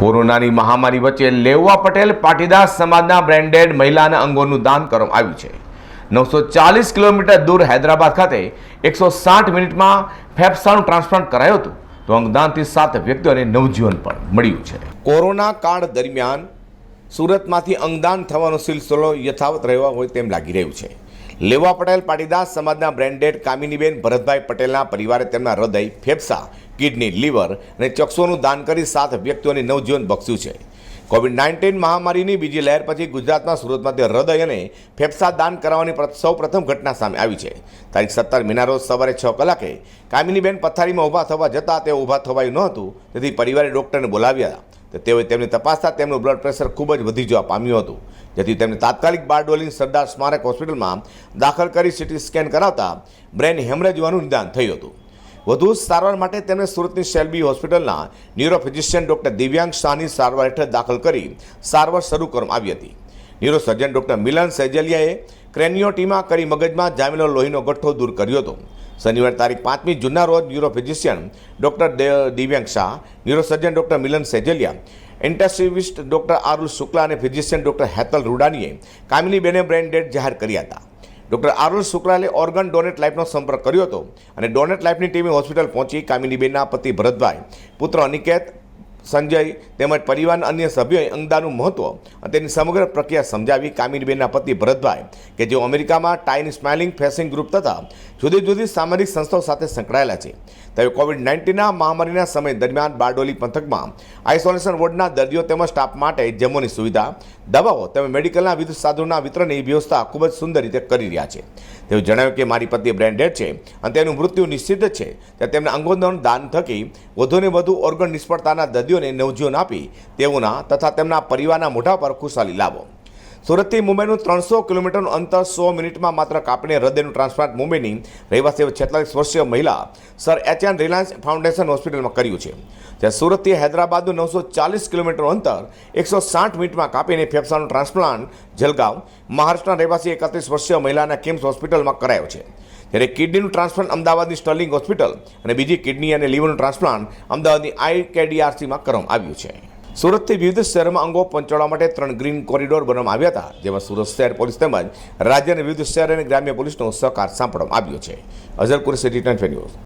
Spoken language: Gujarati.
કોરોનાની મહામારી વચ્ચે લેવા પટેલ પાટીદાર સમાજના બ્રેન્ડેડ મહિલાના અંગોનું દાન કરવામાં આવ્યું છે. નવસો ચાલીસ કિલોમીટર દૂર હૈદરાબાદ ખાતે એકસો સાઠ મિનિટમાં ફેફસાનું ટ્રાન્સપ્લાન્ટ કરાયું હતું. તો અંગદાનથી સાત વ્યક્તિઓને નવજીવન પણ મળ્યું છે. કોરોના કાળ દરમિયાન સુરતમાંથી અંગદાન થવાનો સિલસિલો યથાવત રહેવા હોય તેમ લાગી રહ્યું છે. લેવા પટેલ પાટીદાસ સમાજના બ્રેન્ડેડ કામિનીબેન ભરતભાઈ પટેલના પરિવારે તેમના હૃદય ફેફસા, કિડની, લીવર અને ચક્ષુઓનું દાન કરી સાત વ્યક્તિઓને નવજીવન બક્ષ્યું છે. કોવિડ નાઇન્ટીન મહામારીની બીજી લહેર પછી ગુજરાતમાં સુરતમાંથી હૃદય અને ફેફસા દાન કરાવવાની સૌ પ્રથમ ઘટના સામે આવી છે. તારીખ સત્તર મીના રોજ સવારે છ કલાકે કામિનીબેન પથારીમાં ઊભા થવા જતાં તે ઊભા થવાયું નહોતું તેથી પરિવારે ડૉક્ટરને બોલાવ્યા. તો તેઓએ તેમની તપાસતા તેમનું બ્લડ પ્રેશર ખૂબ જ વધી જવા પામ્યું હતું. જેથી તેમને તાત્કાલિક બારડોલી સરદાર સ્મારક હોસ્પિટલમાં દાખલ કરી સીટી સ્કેન કરાવતા બ્રેન હેમરેજ હોવાનું નિદાન થયું હતું. વધુ સારવાર માટે તેમને સુરતની શેલ્બી હોસ્પિટલના ન્યુરોફિઝિશિયન ડૉક્ટર દિવ્યાંગ શાહની સારવાર હેઠળ દાખલ કરી સારવાર શરૂ કરવામાં આવી હતી. ન્યુરોસર્જન ડૉક્ટર મિલન સેજલિયાએ ક્રેનિયોટીમાં કરી મગજમાં જામેલો લોહીનો ગઠ્ઠો દૂર કર્યો હતો. શનિવાર તારીખ પાંચમી જૂનના રોજ neuro physician doctor Divyang Shah, neurosurgeon doctor Milan Sejaliya intensivist doctor Arul Shukla અને ફિઝિશિયન ડૉક્ટર હેતલ રૂડાનીએ કામિની બેને બ્રેન ડેડ જાહેર કર્યા હતા. ડૉક્ટર આરુલ શુક્લાએ ઓર્ગન ડોનેટ લાઈફનો સંપર્ક કર્યો હતો અને ડોનેટ લાઈફની ટીમે હોસ્પિટલ પહોંચી કામિનીબેનના પતિ ભરતભાઈ, પુત્ર અનિકેત સંજય તેમજ પરિવારના અન્ય સભ્યોએ અંગદાનનું મહત્વ અને તેની સમગ્ર પ્રક્રિયા સમજાવી કામિનીબેનના પતિ ભરતભાઈ કે જેઓ અમેરિકામાં ટાઈન સ્માઇલિંગ ફેસિંગ ગ્રુપ તથા જુદી જુદી સામાજિક સંસ્થાઓ સાથે સંકળાયેલા છે. તેઓ કોવિડ નાઇન્ટીનના મહામારીના સમય દરમિયાન બારડોલી પંથકમાં આઇસોલેશન વોર્ડના દર્દીઓ તેમજ સ્ટાફ માટે જમવાની સુવિધા દવાઓ તેમજ મેડિકલના વિવિધ સાધનોના વિતરણની વ્યવસ્થા ખૂબ જ સુંદર રીતે કરી રહ્યા છે. તેઓ જણાવ્યું કે મારી પત્ની બ્રેન્ડેડ છે અને તેનું મૃત્યુ નિશ્ચિત છે. ત્યાં તેમના અંગોનું દાન થકી વધુને વધુ ઓર્ગન નિષ્ફળતાના દર્દીઓને નવજીવન આપી તેઓના તથા તેમના પરિવારના મોઢા પર ખુશાલી લાવો. સુરતથી મુંબઈનું ત્રણસો કિલોમીટરનું અંતર સો મિનિટમાં માત્ર કાપીને હૃદયનું ટ્રાન્સપ્લાન્ટ મુંબઈની રહેવાસી છેતાલીસ વર્ષીય મહિલા સર એચએન રિલાયન્સ ફાઉન્ડેશન હોસ્પિટલમાં કર્યું છે. જ્યાં સુરતથી હૈદરાબાદનું નવસો ચાલીસ કિલોમીટરનું અંતર એકસો સાઠ મિનિટમાં કાપીને ફેફસાનું ટ્રાન્સપ્લાન્ટ જલગાંવ મહારાષ્ટ્રના રહેવાસી એકત્રીસ વર્ષીય મહિલાના કિમ્સ હોસ્પિટલમાં કરાયો છે. જ્યારે કિડનીનું ટ્રાન્સપ્લાન્ટ અમદાવાદની સ્ટર્લિંગ હોસ્પિટલ અને બીજી કિડની અને લીવરનું ટ્રાન્સપ્લાન્ટ અમદાવાદની આઈકેડીઆરસીમાં કરવામાં આવ્યું છે. સુરતથી વિવિધ શહેરોમાં અંગો પહોંચાડવા માટે ત્રણ ગ્રીન કોરિડોર બનાવવામાં આવ્યા હતા, જેમાં સુરત શહેર પોલીસ તેમજ રાજ્યના વિવિધ શહેર અને ગ્રામ્ય પોલીસનો સહકાર સાંપડવામાં આવ્યો છે. Azarpur city twenty news.